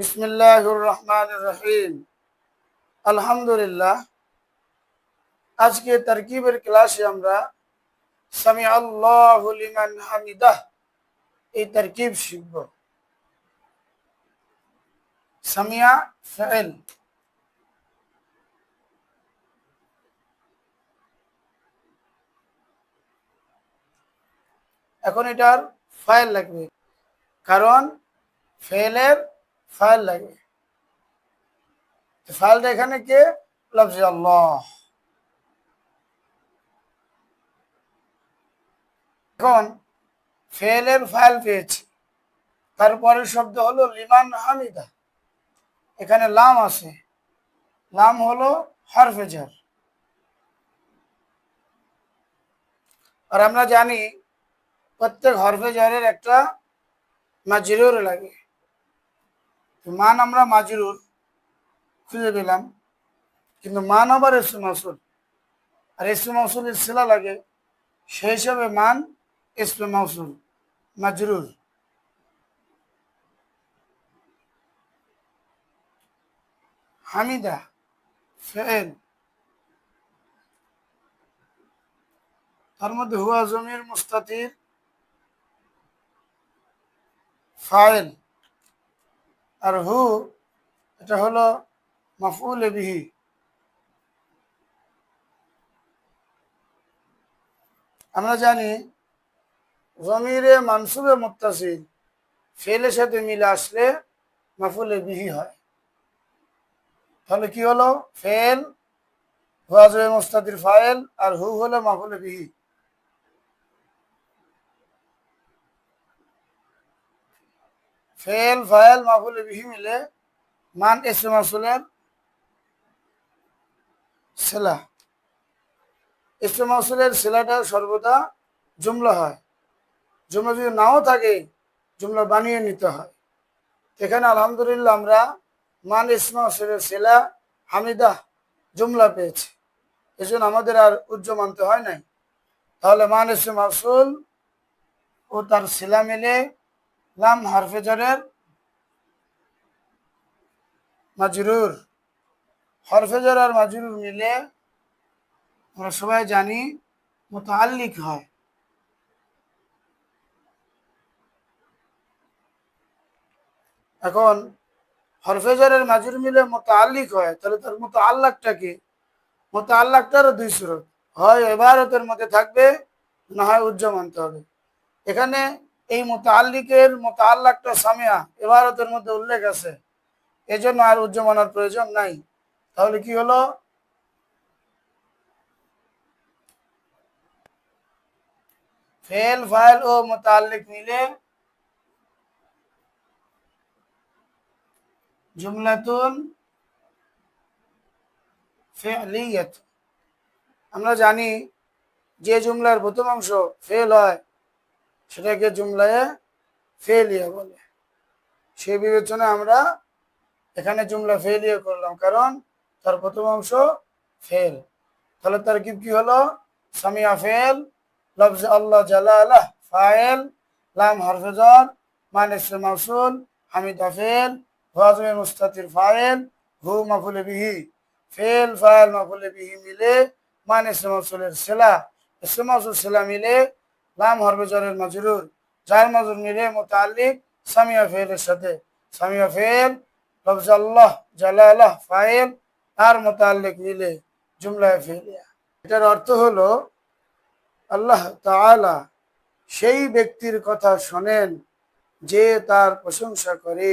বিসমিল্লাহির রহমানির রহিম। আলহামদুলিল্লাহ। আজকে তারকিবের ক্লাসে আমরা সামি আল্লাহু হামিদাহ এই তারকিব শিখব। সামিয়া ফাইল এখন এটার ফাইল লাগবে। কারণ ফেলের ফাইল লাগবে ফাইলটা এখানে কে? লফজে আল্লাহ। এখন ফেলের ফাইল পেয়েছি। তারপরের শব্দ হলো লিমান হামিদা। এখানে লাম আছে। লাম হলো হরফেজার আর আমরা জানি প্রত্যেক হরফেজারের একটা মাজরুর লাগে। মান আমরা মাজরুর খুঁজে পেলাম, কিন্তু মান আবার এসে মাসুল। আর এসে মাসুলের শিলা লাগে, সেই হিসাবে মান এসে মাসুল মাজরুর হামিদা, ফেল। তার মধ্যে হুয়া জমির মুস্তাতির ফাইল। আর হু, এটা হলো মাফুল বিহি। আমরা জানি, জমিরে মানসুবে মুত্তাসিল ফেলের সাথে মিলে আসলে মাফুলে বিহি হয়। তাহলে কি হলো? ফেল হুয়াজবে মুস্তাদির ফাইল আর হু হলো মাফুলে বিহি। ফেল ফাইল মাফুলে বিহি মিলে মান এসে মাসুলের সেলা। এসে মাসুলের সেলাটা সর্বদা জুমলা হয়। জুমলা যদি নাও থাকে, জুমলা বানিয়ে নিতে হয়। এখানে আলহামদুলিল্লাহ আমরা মান ইসমা মাসুলের সেলা হামিদা জুমলা পেয়েছি। এজন্য আমাদের আর উজ্জ মানতে হয় নাই। তাহলে মান ইসমা মাসুল ও তার সেলা মিলে লাম হারফেজারের মাজরুর। হরফেজর আর মাজরুর মিলে আমরা সবাই জানি মোতাল্লিক হয়। এখন হরফেজরের মাজুর মিলে মোতাল্লিক হয়, তাহলে তার মতো আল্লাহটা কি? মতো আল্লাহটারও দুই সুরত। হয় এবারতের মধ্যে থাকবে, না হয় উজ্জ মানতে হবে। এখানে এই মোতাল্লিকের মোতাল্লাকটা সামিয়া এবারতের মধ্যে উল্লেখ আছে। এজন্য আর উজ্জমানার প্রয়োজন নাই। তাহলে কি হলো? ফেল, ফাইল ও মোতাল্লিক মিলে জুমলাতুন আমরা জানি যে জুমলার প্রথম অংশ ফেল হয় সেটাকে জুমলায় ফেলিয়া বলে। সেই বিবেচনায় আমরা এখানে জুমলা ফেলিয়ে করলাম, কারণ তার প্রথম অংশ ফেল। তাহলে তার কি কি হলো? সামিয়া ফেল লফজ আল্লাহ জালালাহ, ফাইল, লাম হরফেজর মানিস মাসুল হামিদা ফেল, ওয়াজমে মুস্তাতির ফাইল, হু মাফুলে বিহি, ফেল, ফাইল মাফুলে বিহি মিলে মানিস মাসুলের সেলা ইসে মাসুল সেলা মিলে লাম হরফেজরের মাজরুর যার মাজুর মিলে মোতালিক সামিয়া ফেলের সাথে। সামিয়া ফেল লফজ আল্লাহ, জালালাহ, ফাইল আর মোতাল্লিক মিলে জুমলায় ফেলিয়া এটার অর্থ হলো, আল্লাহ তাআলা সেই ব্যক্তির কথা শোনেন যে তার প্রশংসা করে।